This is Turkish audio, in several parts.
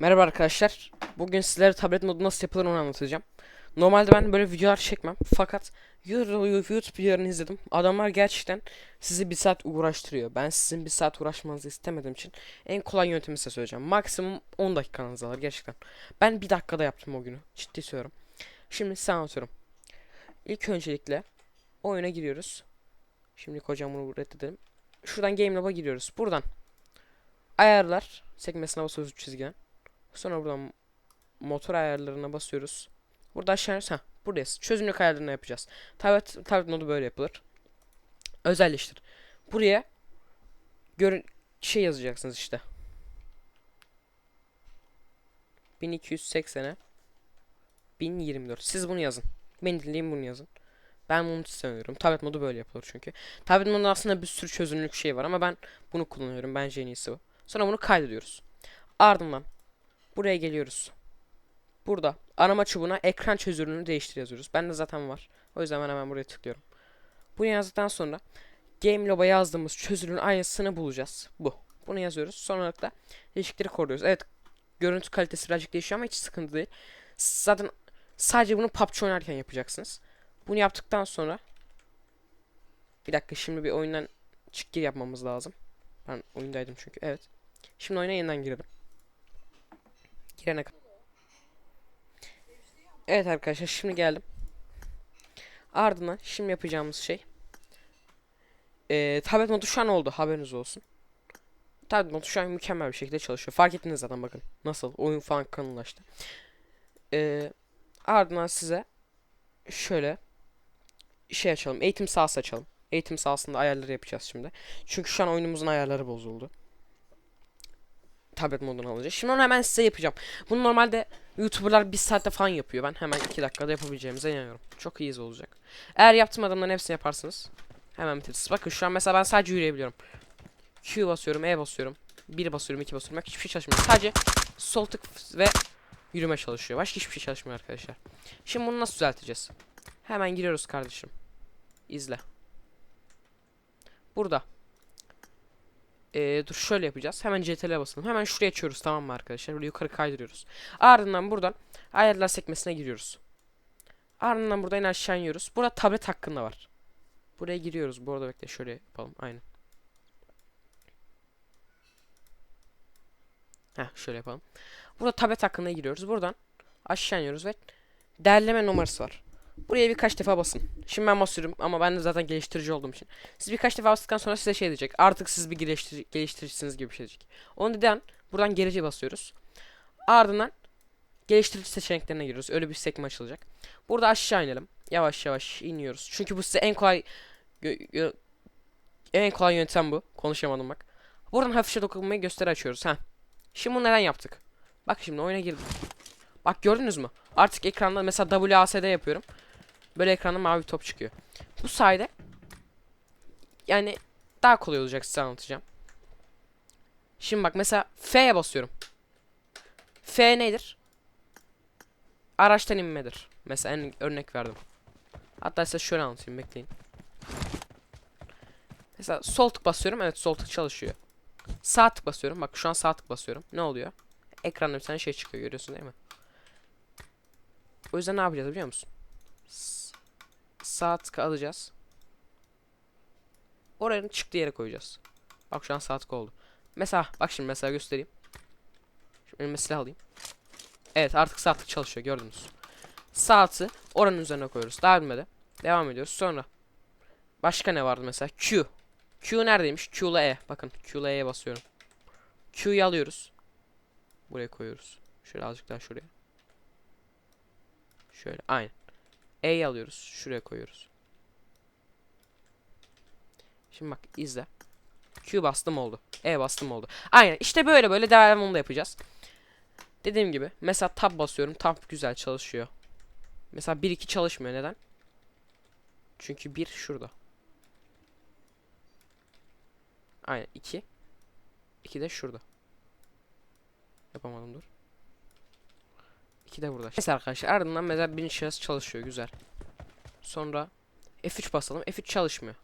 Merhaba arkadaşlar. Bugün sizlere tablet modu nasıl yapılır onu anlatacağım. Normalde ben böyle videolar çekmem. Fakat YouTube videolarını izledim. Adamlar gerçekten sizi bir saat uğraştırıyor. Ben sizin bir saat uğraşmanızı istemediğim için en kolay yöntemi size söyleyeceğim. Maksimum 10 dakikanız alır gerçekten. Ben bir dakikada yaptım o günü. Ciddi söylüyorum. Şimdi size anlatıyorum. İlk öncelikle oyuna giriyoruz. Şimdi hocam bunu reddedelim. Şuradan Game Lab'a giriyoruz. Buradan ayarlar sekmesine basıyoruz çizgiden. Sonra buradan motor ayarlarına basıyoruz. Burada aşağı ha buradayız. Çözünürlük ayarlarını yapacağız. Tablet tablet modu böyle yapılır. Özelleştir. Buraya görün şey yazacaksınız işte. 1280'e 1024. Siz bunu yazın. Ben dinleyeyim bunu yazın. Ben bunu istemiyorum. Tablet modu böyle yapılır çünkü. Tablet modunda aslında bir sürü çözünürlük şey var ama ben bunu kullanıyorum. Bence en iyisi bu. Sonra bunu kaydediyoruz. Ardından Buraya geliyoruz. Burada arama çubuğuna ekran çözünürlüğünü değiştir yazıyoruz. Bende zaten var. O yüzden ben hemen buraya tıklıyorum. Bunu yazdıktan sonra Game Lob'a yazdığımız çözünürlüğün aynısını bulacağız. Bu. Bunu yazıyoruz. Sonra da değişiklikleri koruyoruz. Evet görüntü kalitesi birazcık değişiyor ama hiç sıkıntı değil. Zaten sadece bunu PUBG oynarken yapacaksınız. Bunu yaptıktan sonra bir dakika şimdi bir oyundan çık gir yapmamız lazım. Ben oyundaydım çünkü. Evet. Şimdi oyuna yeniden girelim. Kadar. Evet arkadaşlar şimdi geldim. Ardından şimdi yapacağımız şey. Ee, tablet modu şu an oldu haberiniz olsun. Tablet modu şu an mükemmel bir şekilde çalışıyor. Fark ettiniz zaten bakın. Nasıl oyun falan kanallaştı. Ee, ardından size şöyle şey açalım. Eğitim sahası açalım. Eğitim sahasında ayarları yapacağız şimdi. Çünkü şu an oyunumuzun ayarları bozuldu tablet modunu alacağız. Şimdi onu hemen size yapacağım. Bunu normalde YouTuber'lar bir saatte falan yapıyor. Ben hemen iki dakikada yapabileceğimize inanıyorum. Çok iyi olacak. Eğer yaptığım adamların hepsini yaparsınız. Hemen bitiririz. Bakın şu an mesela ben sadece yürüyebiliyorum. Q basıyorum, E basıyorum. 1 basıyorum, 2 basıyorum. Bak hiçbir şey çalışmıyor. Sadece sol tık ve yürüme çalışıyor. Başka hiçbir şey çalışmıyor arkadaşlar. Şimdi bunu nasıl düzelteceğiz? Hemen giriyoruz kardeşim. İzle. Burada ee, dur şöyle yapacağız. Hemen CTRL'e basalım. Hemen şuraya açıyoruz tamam mı arkadaşlar? Böyle yukarı kaydırıyoruz. Ardından buradan ayarlar sekmesine giriyoruz. Ardından buradan aşağı iniyoruz. Burada tablet hakkında var. Buraya giriyoruz. Bu arada bekle şöyle yapalım. Aynen. Heh şöyle yapalım. Burada tablet hakkında giriyoruz. Buradan aşağı iniyoruz ve derleme numarası var. Buraya birkaç defa basın. Şimdi ben basıyorum ama ben de zaten geliştirici olduğum için. Siz birkaç defa bastıktan sonra size şey diyecek. Artık siz bir geliştirici, geliştiricisiniz gibi bir şey diyecek. Onu neden? Buradan gerici basıyoruz. Ardından geliştirici seçeneklerine giriyoruz. Öyle bir sekme açılacak. Burada aşağı inelim. Yavaş yavaş iniyoruz. Çünkü bu size en kolay en kolay yöntem bu. Konuşamadım bak. Buradan hafifçe dokunmayı gösteri açıyoruz. Ha. Şimdi bunu neden yaptık? Bak şimdi oyuna girdim. Bak gördünüz mü? Artık ekranda mesela WASD yapıyorum. Böyle ekranda mavi top çıkıyor. Bu sayede yani daha kolay olacak size anlatacağım. Şimdi bak mesela F'ye basıyorum. F nedir? Araçtan inmedir. Mesela en örnek verdim. Hatta size şöyle anlatayım bekleyin. Mesela sol tık basıyorum. Evet sol tık çalışıyor. Sağ tık basıyorum. Bak şu an sağ tık basıyorum. Ne oluyor? Ekranda bir tane şey çıkıyor görüyorsun değil mi? O yüzden ne yapacağız biliyor musun? Sağ tık alacağız. Oranın çıktığı yere koyacağız. Bak şu an sağ tık oldu. Mesela bak şimdi mesela göstereyim. Şimdi elime silah alayım. Evet artık sağ tık çalışıyor gördünüz. Sağ tığı oranın üzerine koyuyoruz. Daha bilmedi. Devam ediyoruz. Sonra başka ne vardı mesela? Q. Q neredeymiş? Q ile E. Bakın Q ile E'ye basıyorum. Q'yu alıyoruz. Buraya koyuyoruz. Şöyle azıcık daha şuraya. Şöyle aynı. E'yi alıyoruz. Şuraya koyuyoruz. Şimdi bak izle. Q bastım oldu. E bastım oldu. Aynen işte böyle böyle devamını da yapacağız. Dediğim gibi mesela tab basıyorum. Tab güzel çalışıyor. Mesela 1-2 çalışmıyor. Neden? Çünkü 1 şurada. Aynen 2. 2 de şurada. Yapamadım dur. 2 de burada. Neyse arkadaşlar ardından mesela bin şahıs çalışıyor güzel. Sonra F3 basalım. F3 çalışmıyor.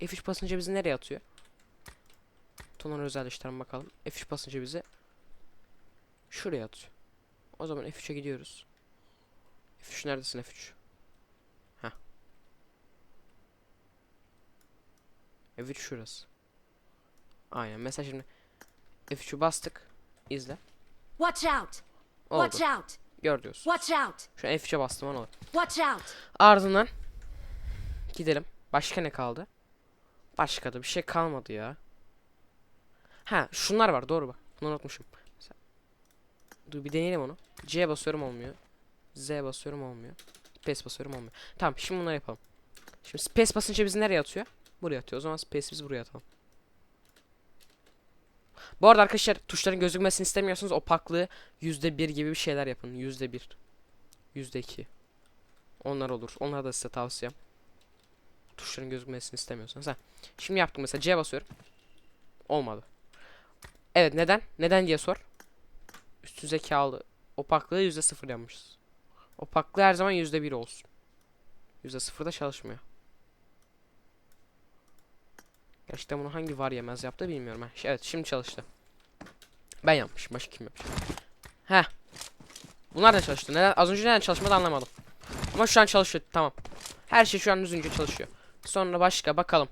F3 basınca bizi nereye atıyor? Toner özelleştirelim bakalım. F3 basınca bizi Şuraya atıyor. O zaman F3'e gidiyoruz. F3 neredesin F3? Heh. F3 şurası. Aynen. Mesela şimdi F3'ü bastık. İzle. Watch out! Oldu. Watch out! Gör diyorsun. Watch out! Şu an F3'e bastım onu. Watch out! Ardından gidelim. Başka ne kaldı? Başka da bir şey kalmadı ya. Ha şunlar var doğru bak. Bunu unutmuşum. Mesela- Dur bir deneyelim onu. C basıyorum olmuyor. Z basıyorum olmuyor. Space basıyorum olmuyor. Tamam şimdi bunları yapalım. Şimdi space basınca bizi nereye atıyor? Buraya atıyor. O zaman space biz buraya atalım. Bu arada arkadaşlar tuşların gözükmesini istemiyorsanız opaklığı %1 gibi bir şeyler yapın. %1. %2. Onlar olur. Onlar da size tavsiyem. Tuşların gözükmesini istemiyorsanız. Ha. Şimdi yaptım mesela C basıyorum. Olmadı. Evet neden? Neden diye sor. Üstün zekalı. Opaklığı %0 yapmışız. Opaklığı her zaman %1 olsun. %0'da çalışmıyor. Gerçekten bunu hangi var yemez yaptı bilmiyorum. Ha. Evet şimdi çalıştı. Ben yapmışım. Başka kim yapmış? Heh. Bunlar da çalıştı. Neden? Az önce neden çalışmadı anlamadım. Ama şu an çalışıyor. Tamam. Her şey şu an düzgünce çalışıyor. Sonra başka bakalım.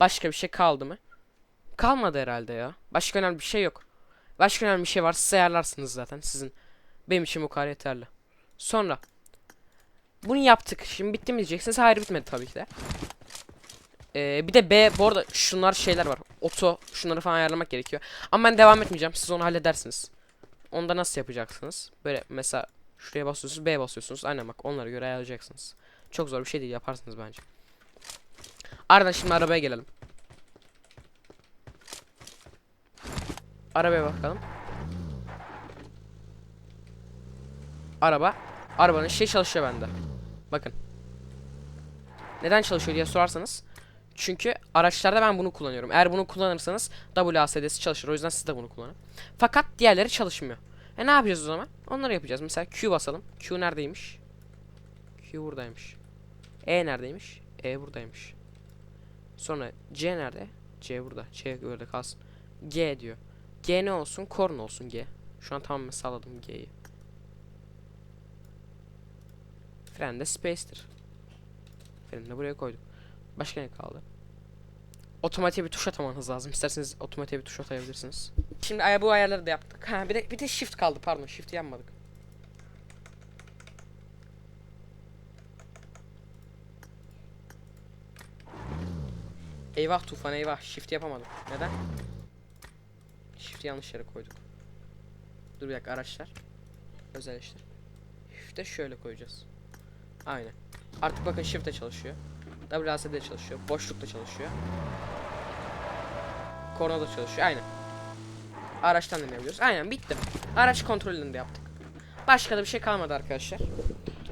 Başka bir şey kaldı mı? Kalmadı herhalde ya. Başka önemli bir şey yok. Başka önemli bir şey var. Siz ayarlarsınız zaten. Sizin benim için bu kadar yeterli. Sonra bunu yaptık. Şimdi bitti mi diyeceksiniz. Hayır bitmedi tabii ki de. Ee, bir de B bu arada şunlar şeyler var. Oto şunları falan ayarlamak gerekiyor. Ama ben devam etmeyeceğim. Siz onu halledersiniz. Onda nasıl yapacaksınız? Böyle mesela şuraya basıyorsunuz B basıyorsunuz. Aynen bak onlara göre ayarlayacaksınız. Çok zor bir şey değil yaparsınız bence. Ardından şimdi arabaya gelelim. Arabaya bakalım. Araba. Arabanın şey çalışıyor bende. Bakın. Neden çalışıyor diye sorarsanız. Çünkü araçlarda ben bunu kullanıyorum. Eğer bunu kullanırsanız WASD'si çalışır. O yüzden siz de bunu kullanın. Fakat diğerleri çalışmıyor. E ne yapacağız o zaman? Onları yapacağız. Mesela Q basalım. Q neredeymiş? Q buradaymış. E neredeymiş? E buradaymış. Sonra C nerede? C burada. C böyle kalsın. G diyor. G ne olsun? Korn olsun G. Şu an tamamen salladım G'yi. Fren de space'tir. Freni de buraya koydum. Başka ne kaldı? Otomatiğe bir tuş atamanız lazım. İsterseniz otomatiğe bir tuş atabilirsiniz. Şimdi ay bu ayarları da yaptık. Ha bir de bir de shift kaldı pardon. Shift yapmadık. Eyvah tufan eyvah. Shift yapamadım. Neden? Shift'i yanlış yere koyduk. Dur bir dakika araçlar. Özel işler. Shift'e şöyle koyacağız. Aynen. Artık bakın shift de çalışıyor. WASD de çalışıyor. Boşluk da çalışıyor. Korna da çalışıyor. Aynen. Araçtan dinleyebiliyoruz. Aynen bitti. Araç kontrolünü de yaptık. Başka da bir şey kalmadı arkadaşlar.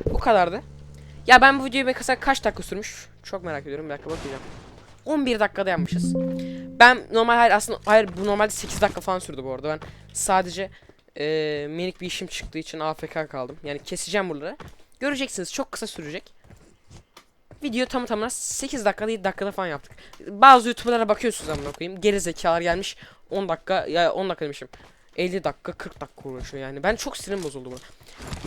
Bu kadardı. Ya ben bu videoyu mesela kaç dakika sürmüş? Çok merak ediyorum. Bir dakika bakacağım. 11 dakikada yapmışız. Ben normal hayır aslında hayır bu normalde 8 dakika falan sürdü bu arada. Ben sadece eee, minik bir işim çıktığı için AFK kaldım. Yani keseceğim buraları. Göreceksiniz çok kısa sürecek. Video tamı tamına 8 dakikada 7 dakikada falan yaptık. Bazı YouTuber'lara bakıyorsunuz amına koyayım. Geri zekalar gelmiş 10 dakika ya 10 dakika demişim. 50 dakika 40 dakika uğraşıyor yani. Ben çok sinirim bozuldu buna.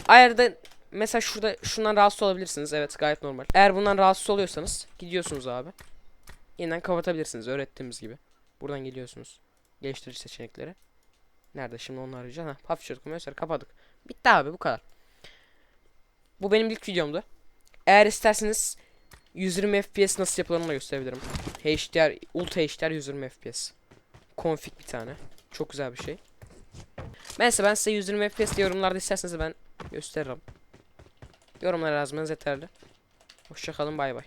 Ayarda mesela şurada şundan rahatsız olabilirsiniz. Evet gayet normal. Eğer bundan rahatsız oluyorsanız gidiyorsunuz abi. Yeniden kapatabilirsiniz öğrettiğimiz gibi. Buradan geliyorsunuz. Geliştirici seçenekleri. Nerede şimdi onu arayacağız. Ha, hafif mesela kapadık. Bitti abi bu kadar. Bu benim ilk videomdu. Eğer isterseniz 120 FPS nasıl da gösterebilirim. HDR, Ultra HDR 120 FPS. Config bir tane. Çok güzel bir şey. Neyse ben size 120 FPS yorumlarda isterseniz ben gösteririm. Yorumlara yazmanız yeterli. Hoşçakalın bay bay.